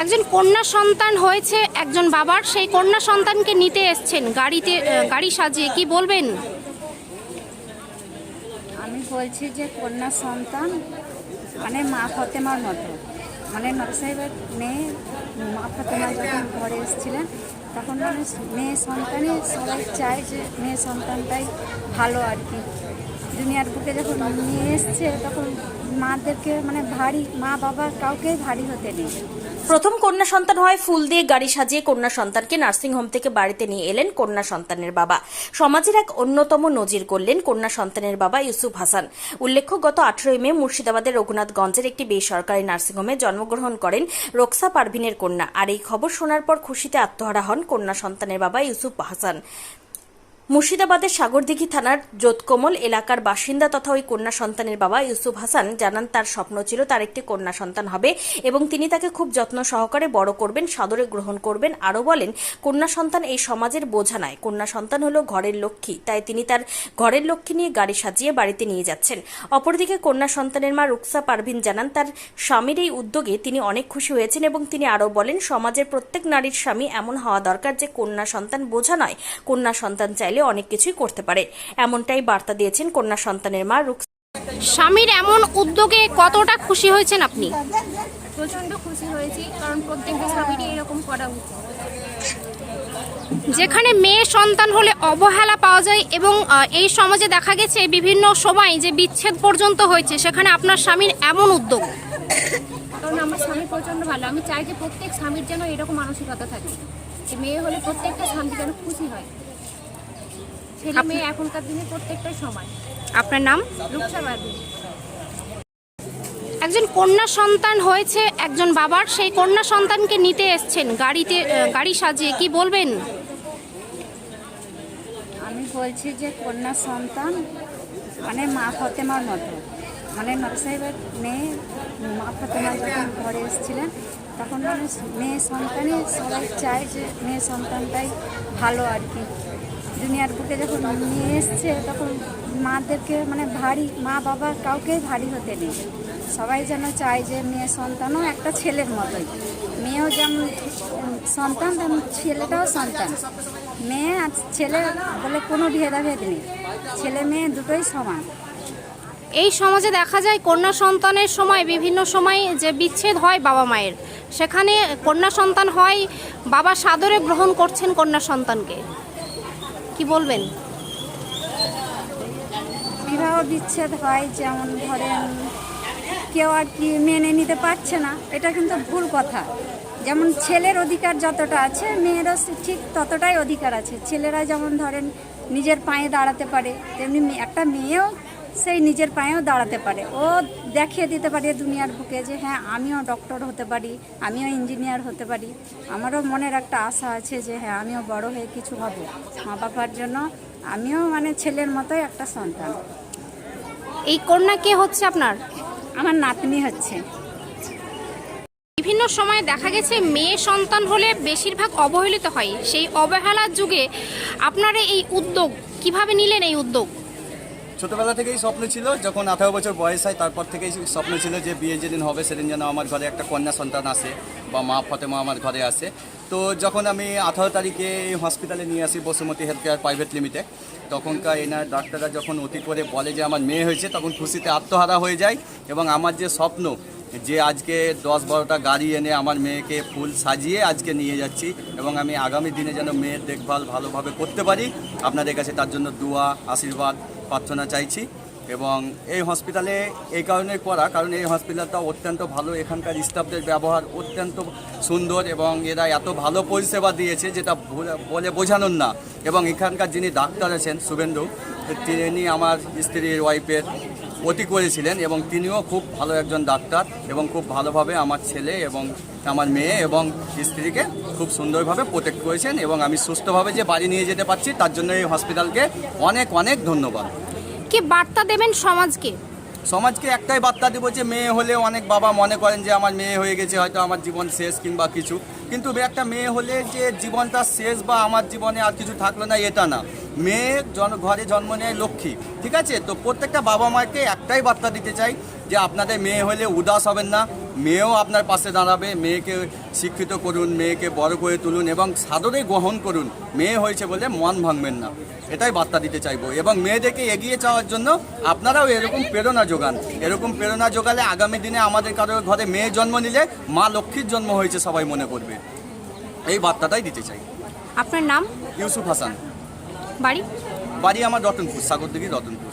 একজন কন্যা সন্তান হয়েছে একজন বাবার, সেই কন্যা সন্তানকে নিতে এসছেন। গাড়িতে গাড়ি সাজিয়ে কি বলবেন? আমি বলছি যে কন্যা সন্তান মানে মা ফতেমার মতো। মানে নর সাহেবের মেয়ে, মা ফতেমা যখন ঘরে এসেছিলেন, তখন মানে মেয়ে সন্তানই সবাই চায় যে মেয়ে সন্তানটাই ভালো আর কি। দুনিয়ার বুকে যখন নিয়ে এসছে, তখন মাদেরকে মানে ভারী, মা বাবা কাউকেই ভারী হতে নেই। প্রথম কন্যা সন্তান হয় ফুল দিয়ে গাড়ি সাজিয়ে কন্যা সন্তানকে নার্সিংহোম থেকে বাড়িতে নিয়ে এলেন কন্যা সন্তানের বাবা। সমাজের এক অন্যতম নজির করলেন কন্যা সন্তানের বাবা ইউসুফ হাসান। উল্লেখ্য, গত আঠারোই মে মুর্শিদাবাদের রঘুনাথগঞ্জের একটি বেসরকারি নার্সিংহোমে জন্মগ্রহণ করেন রোকসা পারভিনের কন্যা। আর এই খবর শোনার পর খুশিতে আত্মহারা হন কন্যা সন্তানের বাবা ইউসুফ হাসান। মুর্শিদাবাদের সাগরদিঘি থানার যোতকমল এলাকার বাসিন্দা তথা ওই কন্যা সন্তানের বাবা ইউসুফ হাসান জানান, তার স্বপ্ন ছিল তার একটি কন্যা সন্তান হবে এবং তিনি তাকে খুব যত্ন সহকারে বড় করবেন, সাদরে গ্রহণ করবেন। আরও বলেন, কন্যা সন্তান এই সমাজের বোঝা নয়। কন্যা সন্তান হলো ঘরের লক্ষ্মী, তাই তিনি তার ঘরের লক্ষ্মী নিয়ে গাড়ি সাজিয়ে বাড়িতে নিয়ে যাচ্ছেন। অপরদিকে কন্যা সন্তানের মা রুকসা পারভিন জানান, তার স্বামীর এই উদ্যোগে তিনি অনেক খুশি হয়েছেন এবং তিনি আরও বলেন, সমাজের প্রত্যেক নারীর স্বামী এমন হওয়া দরকার যে কন্যা সন্তান বোঝা নয়। কন্যা সন্তান চাইলে অনেক কিছুই করতে পারে। এমনটাই বার্তা দিয়েছেন কন্যা সন্তানের মা রুকসা। স্বামীর এমন উদ্যোগে কতটা খুশি হয়েছেন আপনি? প্রচণ্ড খুশি হয়েছি কারণ প্রত্যেকটা স্বামীরই এরকম করা উচিত। যেখানে মেয়ে সন্তান হলে অবহেলা পাওয়া যায় এবং এই সমাজে দেখা গেছে বিভিন্ন সময় যে বিচ্ছেদ পর্যন্ত হয়েছে সেখানে আপনার স্বামীর এমন উদ্যোগ? কারণ আমার স্বামী প্রচণ্ড ভালো। আমি চাই যে প্রত্যেক স্বামীর যেন এরকম মানসিকতা থাকে। মেয়ে হলে প্রত্যেকটা স্বামী যেন খুশি হয়। ছেলে মেয়ে এখনকার দিনে প্রত্যেকটাই সমান। আপনার নাম? রূপসা একজন কন্যা সন্তান হয়েছে একজন বাবার সেই কন্যা সন্তানকে নিতে এসছেন। গাড়িতে গাড়ি সাজিয়ে কি বলবেন? আমি বলছি যে কন্যা সন্তান মানে মা ফতেমার মতো। মানে নর সাহেবের মেয়ে মা ফতেমা যখন ঘরে এসেছিলেন তখন মানে মেয়ে সন্তানই সবাই চায় যে মেয়ে সন্তানটাই ভালো আর কি। দুনিয়ার বুকে যখন নিয়ে এসছে, তখন মাদেরকে মানে ভারী, মা বাবা কাউকে ভারী হতে নেই। সবাই যেন চায় যে মেয়ে সন্তানও একটা ছেলের মতোই। মেয়েও যেমন সন্তান, তেমন ছেলেটাও সন্তান। মেয়ে আর ছেলে বলে কোনো ভেদাভেদ নেই। ছেলে মেয়ে দুটোই সমান। এই সমাজে দেখা যায় কন্যা সন্তানের সময় বিভিন্ন সময় যে বিচ্ছেদ হয় বাবা মায়ের। সেখানে কন্যা সন্তান হয়, বাবা সাদরে গ্রহণ করছেন কন্যা সন্তানকে। কি বলবেন? বিবাহ বিচ্ছেদ হয় যেমন ধরেন, কেউ আর কি মেনে নিতে পারছে না, এটা কিন্তু ভুল কথা। যেমন ছেলের অধিকার যতটা আছে, মেয়েরও ঠিক ততটাই অধিকার আছে। ছেলেরা যেমন ধরেন, নিজের পায়ে দাঁড়াতে পারে, তেমনি একটা মেয়েও সেই নিজের পায়েও দাঁড়াতে পারে। ও দেখিয়ে দিতে পারে দুনিয়ার বুকে যে হ্যাঁ আমিও ডক্টর হতে পারি আমিও ইঞ্জিনিয়ার হতে পারি। আমারও মনের একটা আশা আছে যে হ্যাঁ আমিও বড় হয়ে কিছু হব। মা বাবার জন্য আমিও মানে ছেলের মতোই একটা সন্তান। এই কন্যা কে হচ্ছে আপনার? আমার নাতনি হচ্ছে। বিভিন্ন সময়ে দেখা গেছে মেয়ে সন্তান হলে বেশিরভাগ অবহেলিত হয়। সেই অবহেলার যুগে আপনারা এই উদ্যোগ কীভাবে নিলেন এই উদ্যোগ? ছোটবেলা থেকেই স্বপ্ন ছিল, যখন আঠারো বছর বয়স হয়, তারপর থেকেই স্বপ্ন ছিল যে বিয়ে যেদিন হবে, সেদিন যেন আমার ঘরে একটা কন্যা সন্তান আসে বা মা ফতেমা আমার ঘরে আসে। তো যখন আমি আঠারো তারিখে হসপিটালে নিয়ে আসি Basumati health care private limited তখনকার এনার ডাক্তাররা যখন অতি করে বলে যে আমার মেয়ে হয়েছে, তখন খুশিতে আত্মহারা হয়ে যায় এবং আমার যে স্বপ্ন যে আজকে দশ বারোটা গাড়ি এনে আমার মেয়েকে ফুল সাজিয়ে আজকে নিয়ে যাচ্ছি এবং আমি আগামী দিনে যেন মেয়ের দেখভাল ভালোভাবে করতে পারি, আপনাদের কাছে তার জন্য দোয়া, আশীর্বাদ, প্রার্থনা চাইছি এবং এই হসপিটালে এই কারণে করা, কারণ এই হসপিটালটা অত্যন্ত ভালো, এখানকার স্টাফদের ব্যবহার অত্যন্ত সুন্দর এবং এরা এত ভালো পরিষেবা দিয়েছে যেটা বলে- বোঝানোর না এবং এখানকার যিনি ডাক্তার আছেন শুভেন্দু, তিনি আমার স্ত্রীর ওয়াইফের অতি করেছিলেন এবং তিনিও খুব ভালো একজন ডাক্তার এবং খুব ভালোভাবে আমার ছেলে এবং আমার মেয়ে এবং স্ত্রীকে খুব সুন্দরভাবে প্রোটেক্ট করেছেন এবং আমি সুস্থভাবে যে বাড়ি নিয়ে যেতে পারছি, তার জন্য এই হসপিটালকে অনেক অনেক ধন্যবাদ। কি বার্তা দেবেন সমাজকে? সমাজকে একটাই বার্তা দেবো যে মেয়ে হলে অনেক বাবা মনে করেন যে আমার মেয়ে হয়ে গেছে, হয়তো আমার জীবন শেষ কিংবা কিছু। কিন্তু একটা মেয়ে হলে যে জীবনটা শেষ বা আমার জীবনে আর কিছু থাকল না, এটা না। মেয়ে জন ঘরে জন্ম নেয় লক্ষ্মী, ঠিক আছে? তো প্রত্যেকটা বাবা মাকে একটাই বার্তা দিতে চাই যে আপনাদের মেয়ে হলে উদাস হবেন না, মেয়েও আপনার পাশে দাঁড়াবে, মেয়েকে শিক্ষিত করুন মেয়েকে বড় করে তুলুন এবং সাদরে গ্রহণ করুন। মেয়ে হয়েছে বলে মন ভাঙবেন না। এটাই বার্তা দিতে চাইব। এবং মেয়েদেরকে এগিয়ে যাওয়ার জন্য আপনারাও এরকম প্রেরণা যোগান। এরকম প্রেরণা যোগালে আগামী দিনে আমাদের কারও ঘরে মেয়ে জন্ম নিলে মা লক্ষ্মীর জন্ম হয়েছে সবাই মনে করবে। এই বার্তাটাই দিতে চাই। আপনার নাম? ইউসুফ হাসান। বাড়ি? বাড়ি আমার রতনপুর সাগরদিঘি রতনপুর।